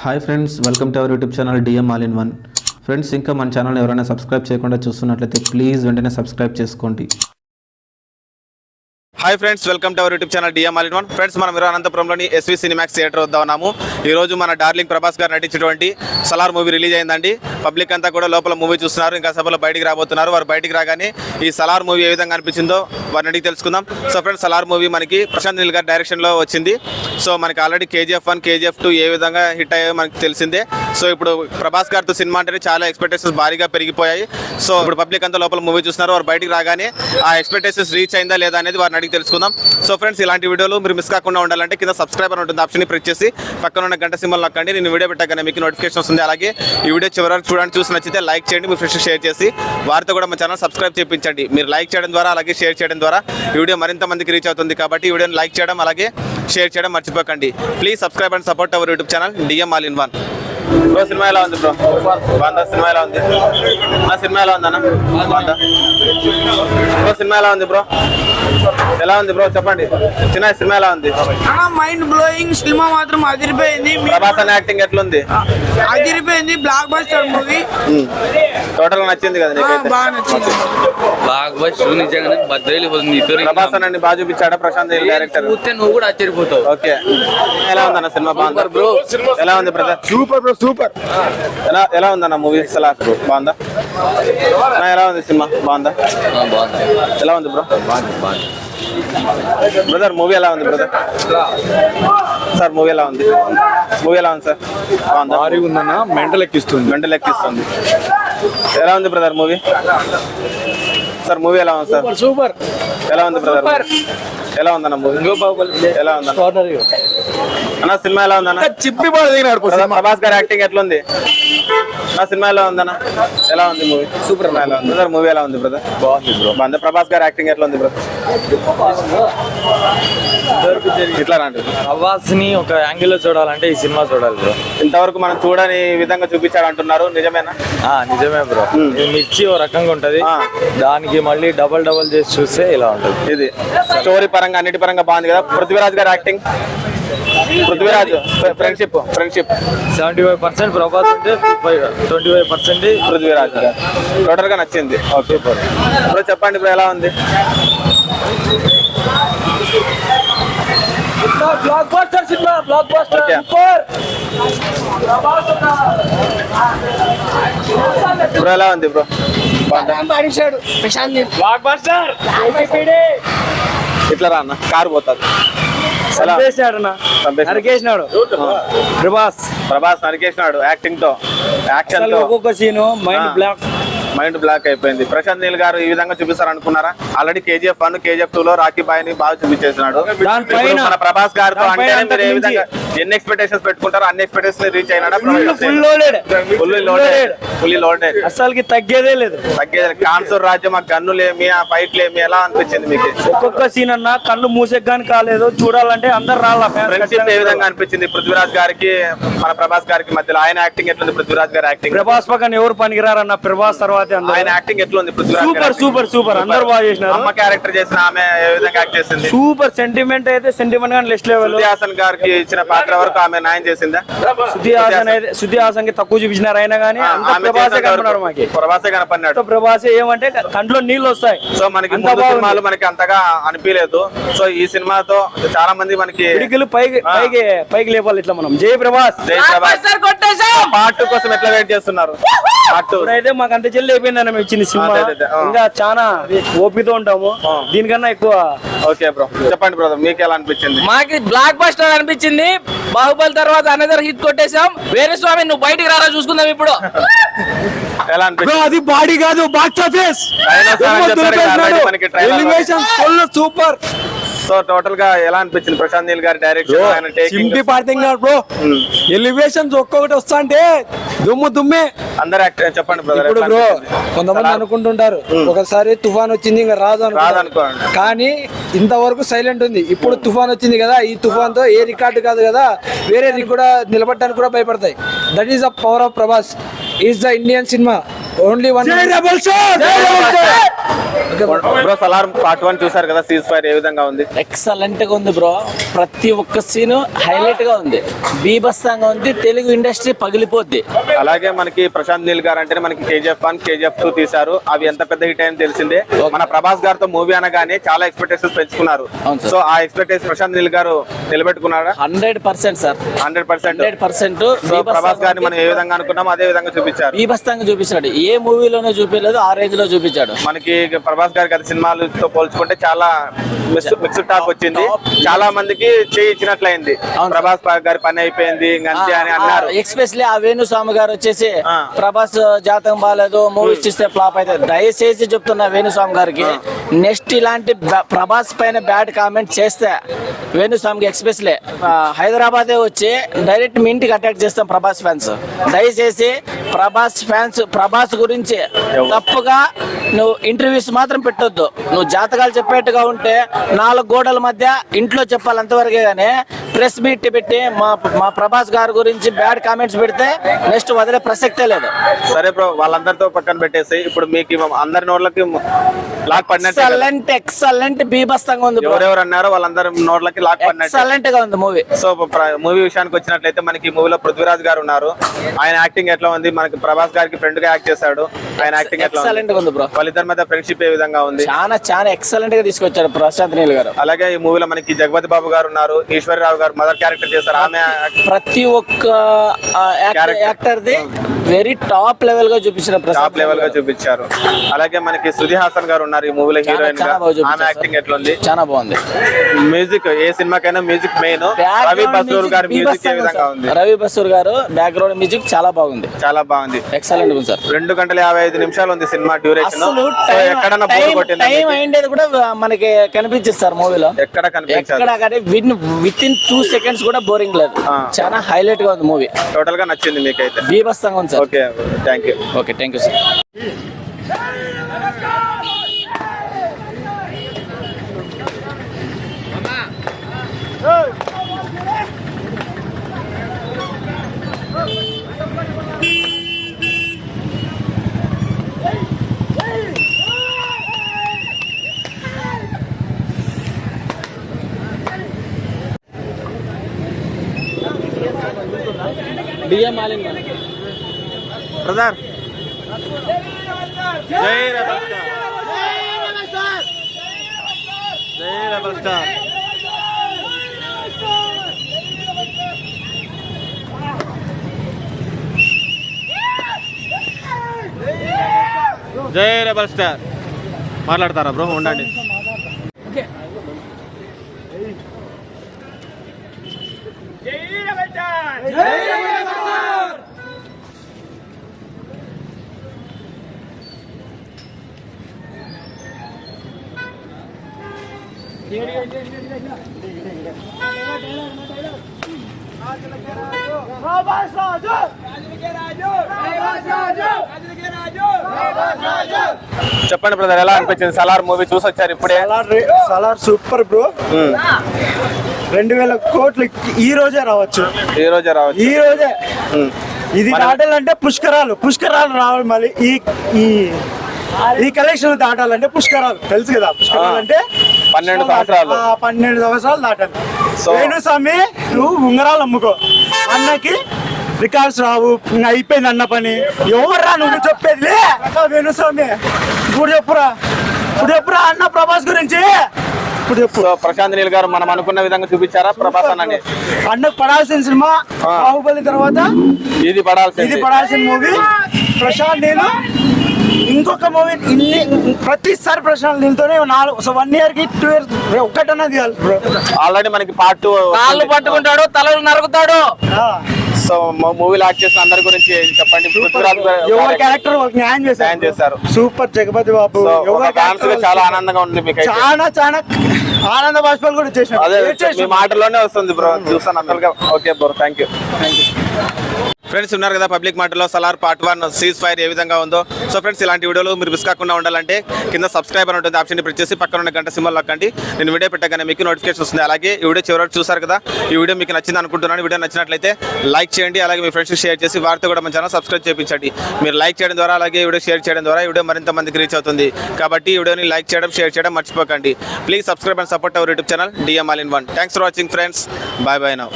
Hi friends welcome to our YouTube channel DM all in one friends ఇంకా మన channel ఎవరైనా subscribe చేయకుండా చూస్తున్నట్లయితే ప్లీజ్ వెంటనే సబ్స్క్రైబ్ చేసుకోండి. Hi friends welcome to our YouTube channel DM all one friends మనం ఇరవై అనంతపురంలోని ఎస్వి సినిమాక్స్ థియేటర్ వద్ద ఉన్నాము. ఈ రోజు మన డార్లింగ్ ప్రభాస్ గారు నటించినటువంటి సలార్ మూవీ రిలీజ్ అయిందండి. పబ్లిక్ అంతా కూడా లోపల మూవీ చూస్తున్నారు. ఇంకా సభలో బయటికి రాబోతున్నారు. వారు బయటికి రాగానే ఈ సలార్ మూవీ ఏ విధంగా అనిపించిందో వారిని అడిగి తెలుసుకుందాం. సో ఫ్రెండ్స్ సలార్ మూవీ మనకి ప్రశాంత్ నీల్ గారి డైరెక్షన్లో వచ్చింది. సో మనకి already KGF one KGF two ఏ విధంగా హిట్ అయ్యాయో మనకి తెలిసిందే. సో ఇప్పుడు ప్రభాస్ గారితో సినిమా అంటేనే చాలా ఎక్స్పెక్టేషన్స్ భారీగా పెరిగిపోయాయి. సో ఇప్పుడు పబ్లిక్ అంతా లోపల మూవీ చూస్తున్నారు. వారు బయటికి రాగానే ఆ ఎక్స్పెక్టేషన్స్ రీచ్ అయిందా లేదా అనేది వారిని అడిగి తెలుసుకుందాం. సో ఫ్రెండ్స్ ఇలాంటి వీడియోలు మీరు మిస్ కాకుండా ఉండాలంటే కింద సబ్స్క్రైబర్ ఉంటుంది ఆప్షన్ ప్రెస్ చేసి పక్కన ఉన్న గంట సింబల్ నొక్కండి. నేను వీడియో పెట్టగానే మీకు నోటిఫికేషన్ వస్తుంది. అలాగే ఈ వీడియో చివరి వరకు చూడండి చూసి నచ్చితే లైక్ చేయండి మీ ఫ్రెండ్స్ షేర్ చేసి వారితో కూడా మా ఛానల్ సబ్స్క్రైబ్ చేయించండి. మీరు లైక్ చేయడం ద్వారా అలాగే షేర్ చేయడం ద్వారా ఈ వీడియో మరింత మందికి రీచ్ అవుతుంది కాబట్టి ఈ వీడియోని లైక్ చేయడం అలాగే షేర్ చేయడం మర్చిపోకండి. Please subscribe and support our YouTube channel DM all in one bro cinema ఎలా ఉంది బ్రో? బాగుందా సినిమా ఎలా ఉంది? నా సినిమా ఎలా ఉంది అన్న బ్రో సినిమా ఎలా ఉంది బ్రో? ఎలా ఉంది బ్రో చెప్పండి? చిన్న సినిమా ఎలా ఉంది? మైండ్ బ్లోయింగ్ సినిమా మాత్రం అదిరిపోయింది. ప్రభాస్ అనే యాక్టింగ్ ఎట్లుంది? అదిరిపోయింది బ్లాక్ బస్టర్ మూవీ టోటల్ నచ్చింది కదా బాగా నచ్చింది. బాగా బస్ నిజంగానే బద్దలు పోతుంది ప్రభాస్ అన్న బాగా చూపించాడా ప్రశాంత్ డైరెక్టర్ చూస్తే నువ్వు కూడా ఆశ్చర్యపోతావు. ఓకే. ఎలా ఉందన్న సినిమా బాగుందా? బ్రో ఎలా ఉంది బ్రదర్? సూపర్ బ్రో సూపర్ ఎలా ఎలా ఉందన్న మూవీ అసలు బాగుందా? ఎలా ఉంది సినిమా? బాగుందా? బాగుంది. ఎలా ఉంది బ్రో? బాగుంది బాగుంది. బ్రదర్ మూవీ ఎలా ఉంది బ్రదర్ సార్ మూవీ ఎలా ఉంది? మూవీ ఎలా ఉంది సార్ బాగుందా? భారీ ఉందన్న మెంటల్ ఎక్కిస్తుంది. గంట లెక్కిస్తుంది ఎలా ఉంది బ్రదర్ మూవీ సార్ మూవీ ఎలా ఉంది సార్ సూపర్ ఎలా ఉంది బ్రదర్ ఎలా ఉందన్న మూవీ ఎలా ఉందన్న? అన్న సినిమా ఎలా ఉందన్న? చిప్పి దిగినాడు ప్రభాస్ గారి యాక్టింగ్ ఎట్లుంది? నా సినిమా ఎలా ఉందన్న? ఎలా ఉంది మూవీ సూపర్ ఎలా ఉంది? బ్రదర్ మూవీ ఎలా ఉంది బ్రదర్ బాగుంది బ్రో బాగుంది ప్రభాస్ గారి యాక్టింగ్ ఎట్లా ఉంది బ్రదర్ ఇట్లా రండి అవ్వాస్ని ఒక యాంగిల్లో చూడాలంటే ఈ సినిమా చూడాలి బ్రో ఇంతవరకు మనం చూడని విధంగా చూపించాడు అంటున్నారు నిజమేనా? ఆ నిజమే బ్రో ఇది మిర్చి ఓ రకంగా ఉంటది. దానికి మళ్ళీ డబల్ డబల్ చేసి చూస్తే ఇలా ఉంటది. ఇది స్టోరీ పరంగా అన్నిటి పరంగా బాగుంది కదా. పృథ్వీరాజ్ గారి acting Prithviraj friendship friendship. Seventy five percent Prabhas ఉంటే ట్వంటీ ఫైవ్ పర్సెంట్ పృథ్వీరాజ్ గారు. టోటల్గా నచ్చింది. ఓకే ఇప్పుడు చెప్పండి ఇప్పుడు ఎలా ఉంది? Blockbuster cinema blockbuster okay. ఇప్పుడు ఎలా ఉంది బ్రో? బ్లాక్ బస్టర్ ఇట్లా రా అన్న కారు పోతుంది ఎలా చంపేసినాడు అన్న. చంపేసినాడు. నరికేసినాడు. ప్రభాస్. ప్రభాస్ నరికేసినాడు యాక్టింగ్తో. యాక్షన్ ఒక్కొక్క scene mind. Block. Mind block అయిపోయింది. ప్రశాంత్ నీల్ గారు ఈ విధంగా చూపిస్తారు అనుకున్నారా already KGF one KGF two లో రాఖీ బాయ్ని బాగా చూపించేసినాడు. మన ప్రభాస్ గారితో అంటే ఎన్ని ఎక్స్పెక్టేషన్స్ పెట్టుకుంటారో అన్ని ఎక్స్పెక్టేషన్స్ రీచ్ అయినాడా ఫుల్లీ లోడెడ్ తగ్గేదే లేదు. తగ్గేది. కాన్సూర్ రాజ్యం ఆ గన్నులేమి ఆ ఫైట్లేమి ఎలా అనిపించింది మీకు? ఒక్కొక్క సీన్ అన్న కళ్ళు మూసేగాని కాలేదు. చూడాలంటే అందరు రాళ్ళ ఫ్రెండ్షిప్ ఏ విధంగా అనిపించింది పృథ్వీరాజ్ గారికి మన ప్రభాస్ గారికి మధ్యలో? ఆయన యాక్టింగ్ ఎట్లుంది పృథ్వీరాజ్ గారి యాక్టింగ్ ప్రభాస్ పక్కన ఎవరు పనికిరారన్న ప్రభాస్ తర్వాతే ఆయన అందరూ యాక్టింగ్ ఎట్లుంది పృథ్వీరాజ్ సూపర్ సూపర్ సూపర్ అందరు బాగా అమ్మ చేసినారు క్యారెక్టర్ చేసిన ఆమె ఏ విధంగా యాక్ట్ చేసింది? సూపర్ సెంటిమెంట్ అయితే సెంటిమెంట్ గానీ నెక్స్ట్ లెవెల్ హాసన్ గారికి ఇచ్చిన పాత్ర వరకు ఆమె న్యాయం చేసిందా? హాసన్ అయితే హాసన్కి తక్కువ చూపించినారు అయినా కానీ ప్రభాసే వరకు మాకి. ప్రభాసే కనపడినాడు. ప్రభాసే ఏమంటే కంట్లో నీళ్ళు వస్తాయి. సో మనకి. సినిమాలు మనకి అంతగా అనిపించలేదు. సో ఈ సినిమాతో చాలా మంది మనకి పైకి. పైకి పైకి లేపాలి ఇట్లా మనం. జై ప్రభాస్. జై ప్రభాస్. పార్ట్ టూ కోసం ఎట్లా వెయిట్ చేస్తున్నారు? పార్ట్ ఇప్పుడైతే మాకు అంత చెల్లి అయిపోయిందని మేము ఇచ్చిన సినిమా. ఇంకా చాలా ఓపికతో ఉంటాము. దీనికన్నా ఎక్కువ ఓకే బ్రో. చెప్పండి బ్రదర్ మీకు ఎలా అనిపించింది? మాకి బ్లాక్ బస్టర్ అనిపించింది. బాహుబలి తర్వాత అనదర్ హిట్ కొట్టేసాం వేరే స్వామి నువ్వు బయటికి రారా చూసుకుందాం ఇప్పుడు. ఎలా అనిపించింది? అది బాడీ కాదు box office. Elevation super so టోటల్గా ఎలా అనిపించింది? ప్రశాంత్ నీల్ గారి డైరెక్షన్ టేకింగ్ పడుతున్నాడు బ్రో ఎలివేషన్స్ ఒక్కొక్కటి వస్తా అంటే దుమ్ము దుమ్మే. అందరు చెప్పండి ఇప్పుడు బ్రో కొంతమంది అనుకుంటుంటారు ఒకసారి తుఫాన్ వచ్చింది ఇంకా రాదు రాదనుకోండి. కానీ ఇంతవరకు సైలెంట్ ఉంది. ఇప్పుడు తుఫాన్ వచ్చింది కదా ఈ తుఫాన్తో ఏ రికార్డు కాదు కదా వేరే కూడా నిలబడడానికి కూడా భయపడతాయి. That is the power of Prabhas is the Indian cinema only one bro Salaar part one చూసారు కదా సీజ్ ఫైర్ ఏ విధంగా ఉంది? ఎక్సలెంట్గా ఉంది బ్రో ప్రతి ఒక్క సీన్ హైలైట్గా ఉంది. బీభత్సంగా ఉంది తెలుగు ఇండస్ట్రీ పగిలిపోద్ది. అలాగే మనకి ప్రశాంత్ నీల్ గారు అంటేనే మనకి కేజీఎఫ్ వన్ కేజీఎఫ్ టూ తీశారు. అవి ఎంత పెద్ద హిట్ అయింది తెలిసిందే. మన ప్రభాస్ గారితో మూవీ అనగానే చాలా ఎక్స్పెక్టేషన్స్ పెంచుకున్నారు. సో ఆ ఎక్స్పెక్టేషన్ ప్రశాంత్ నీల్ గారు నిలబెట్టుకున్నారా hundred percent sir. Hundred percent. Hundred percent so Prabhas గారిని మనం ఏ విధంగా అనుకున్నాం అదే విధంగా చూపించారు. బీభత్సంగా చూపించాడు ఏ మూవీలోనే చూపించలేదు ఆ రేంజ్లో చూపించాడు. మనకి ప్రభాస్ గారి గత సినిమాలతో పోల్చుకుంటే చాలా మిక్స్డ్ టాక్ వచ్చింది. చాలా మందికి చేయి ఇచ్చినట్లయింది. ప్రభాస్ గారి పని అయిపోయింది అంతే అని అన్నారు. ఎక్స్పెషలీ ఆ వేణుస్వామి గారు వచ్చేసి. ప్రభాస్ జాతకం బాగాలేదు మూవీస్ చూస్తే ఫ్లాప్ అయితే దయచేసి చెప్తున్నా వేణుస్వామి గారికి నెక్స్ట్ ఇలాంటి ప్రభాస్ పైన బ్యాడ్ కామెంట్ చేస్తే వేణుస్వామికి ఎక్స్పెషలీ హైదరాబాదే వచ్చి డైరెక్ట్ మీ ఇంటికి అటాక్ చేస్తాం ప్రభాస్ ఫ్యాన్స్. దయచేసి ప్రభాస్ ఫ్యాన్స్ ప్రభాస్ గురించి తప్పుగా నువ్వు ఇంటర్వ్యూస్ మాత్రం పెట్టొద్దు. నువ్వు జాతకాలు చెప్పేట్టుగా ఉంటే నాలుగు గోడల మధ్య ఇంట్లో చెప్పాలి అంతవరకే కానీ ప్రెస్ మీట్ పెట్టి మా మా ప్రభాస్ గారి గురించి బ్యాడ్ కామెంట్స్ పెడితే నెక్స్ట్ వదిలే ప్రసక్తే లేదు. సరే బ్రో వాళ్ళందరితో పక్కన పెట్టేసి ఇప్పుడు మీకు అందరి నోట్లకి లాక్ పడినట్టు ఎక్సలెంట్ ఎక్సలెంట్ బీభత్సంగా ఉంది ఎవరెవరు అన్నారో వాళ్ళందరి నోట్లకి లాక్ పడినట్టు. ఎక్సలెంట్గా ఉంది మూవీ సో మూవీ విషయానికి వచ్చినట్లయితే మనకి మూవీలో పృథ్వీరాజ్ గారు ఉన్నారు. ఆయన యాక్టింగ్ ఎట్లా ఉంది? మనకి ప్రభాస్ గారికి ఫ్రెండ్గా యాక్ట్ చేశాడు. ఆయన యాక్టింగ్ ఎక్సలెంట్ ఉంది? గా ఉంది బ్రో వాళ్ళిద్దరి మధ్య ఫ్రెండ్షిప్ ఏ విధంగా ఉంది? చాలా చాలా ఎక్సలెంట్గా తీసుకొచ్చారు ప్రశాంత్ నీల్ గారు. అలాగే ఈ మూవీలో మనకి జగపతి బాబు గారు ఉన్నారు ఈశ్వరరావు గారు మదర్ క్యారెక్టర్ చేస్తారు ఆమె ప్రతి ఒక్క. యాక్టర్ ది వెరీ టాప్ లెవెల్గా చూపించిన టాప్ లెవెల్గా చూపించారు. అలాగే మనకి సుధీ హాసన్ గారు ఉన్నారు ఈ మూవీలో హీరోయిన్గా. ఆమె యాక్టింగ్ ఎట్లా ఉంది చాలా బాగుంది. మ్యూజిక్ ఏ సినిమాకైనా మ్యూజిక్ మెయిన్ రవి బసూర్ గారి మ్యూజిక్ ఏ విధంగా ఉంది. రవి బసూర్ గారు బ్యాక్గ్రౌండ్ మ్యూజిక్ చాలా బాగుంది. చాలా బాగుంది. ఎక్సలెంట్ ఉంది సార్. రెండు గంటల యాభై ఐదు నిమిషాలు ఉంది సినిమా డ్యూరేషన్ ఎక్కడన్నా బోర్ కొట్టిందా టైం? అయిండేది కూడా మనకి కనిపించింది సార్ మూవీలో. ఎక్కడ కనిపించారు ఎక్కడ కానీ win with in two seconds కూడా బోరింగ్ లేదు. చాలా హైలైట్గా ఉంది మూవీ. టోటల్గా నచ్చింది మీకైతే. బీభత్సంగా ఉంది sir okay thank you okay thank you sir brother. జై రెబల్ స్టార్ జై రెబల్ స్టార్ జై రెబల్ స్టార్ మాట్లాడతారా బ్రో? ఉండండి. చెప్పండి బ్రదర్ ఎలా అనిపించింది? సలార్ మూవీ చూసి వచ్చారు ఇప్పుడే? Salaar super bro. రెండు వేల కోట్లు ఈ రోజే రావచ్చు. ఈ రోజే రావచ్చు. ఈ రోజే. ఇది దాటాలంటే పుష్కరాలు. పుష్కరాలు రావాలి మళ్ళీ. ఈ ఈ ఈ కలెక్షన్ దాటాలంటే పుష్కరాలు. తెలుసు కదా పుష్కరాలు అంటే పన్నెండు సంవత్సరాలు. పన్నెండు సంవత్సరాలు దాటాలి సో- వేణుస్వామి నువ్వు ఉంగరాలు అమ్ముకో. అన్నకి రికార్డ్స్ రావు అయిపోయింది అన్న పని. ఎవర్రా నువ్వు చెప్పేది వేణుస్వామి ఇప్పుడు చెప్పురా. ఇప్పుడు చెప్పురా అన్న ప్రభాస్ గురించి. ఇప్పుడు చెప్పు. ప్రశాంత్ నీల్ గారు మనం అనుకున్న విధంగా చూపించారా ప్రభాస్ అన్నని? అన్నకు పడాల్సిన సినిమా. బాహుబలి తర్వాత ఇది పడాల్సింది. ఇది పడాల్సిన మూవీ ప్రశాంత్ నేను ఇంకొక మూవీ ఇన్ని ప్రతిసారి ప్రశాంత్ నీళ్ళతోనే నాలుగు సో వన్ ఇయర్కి టూ ఇయర్స్ ఒక్కటన్నా తీయాలి బ్రో ఆల్రెడీ మనకి పార్ట్ టూ కాళ్ళు పట్టుకుంటాడు తలలు నరుకుతాడు. సో మూవీలో యాక్ట్ చేసిన అందరి గురించి చెప్పండి. ఎవరి క్యారెక్టర్ వాళ్ళకి న్యాయం చేశారు న్యాయం చేశారు. సూపర్ జగపతి బాబు. ఫ్యాన్స్ చాలా ఆనందంగా ఉంది మీకు చాలా చాలా ఆనంద బాష్పాలు కూడా అదే చేసిన మీ మాటల్లోనే వస్తుంది బ్రో చూస్తాను అసలుగా okay bro thank you friends ఉన్నారు కదా పబ్లిక్ మాటలో Salaar part one ceasefire ఏ విధంగా ఉందో. సో ఫ్రెండ్స్ ఇలాంటి వీడియోలు మీరు మిస్ కాకుండా ఉండాలంటే కింద సబ్స్క్రైబ్ అని ఉంటుంది ఆప్షన్ ప్రెస్ చేసి పక్కన ఉన్న గంట సింబల్ నొక్కండి. నేను వీడియో పెట్టగానే మీకు నోటిఫికేషన్ వస్తుంది అలాగే ఈ వీడియో చివరికి చూసారు కదా ఈ వీడియో మీకు నచ్చింది అనుకుంటున్నాను. వీడియో నచ్చినట్లయితే లైక్ చేయండి. అలాగే మీ ఫ్రెండ్స్కి షేర్ చేసి వారితో కూడా మన ఛానల్ సబ్స్క్రైబ్ చేయించండి. మీరు లైక్ చేయడం ద్వారా అలాగే ఈ వీడియో షేర్ చేయడం ద్వారా ఈ వీడియో మరింత మందికి రీచ్ అవుతుంది. కాబట్టి ఈ వీడియోని లైక్ చేయడం షేర్ చేయడం మర్చిపోకండి. Please subscribe and support our YouTube channel DM all in one thanks for watching friends bye bye now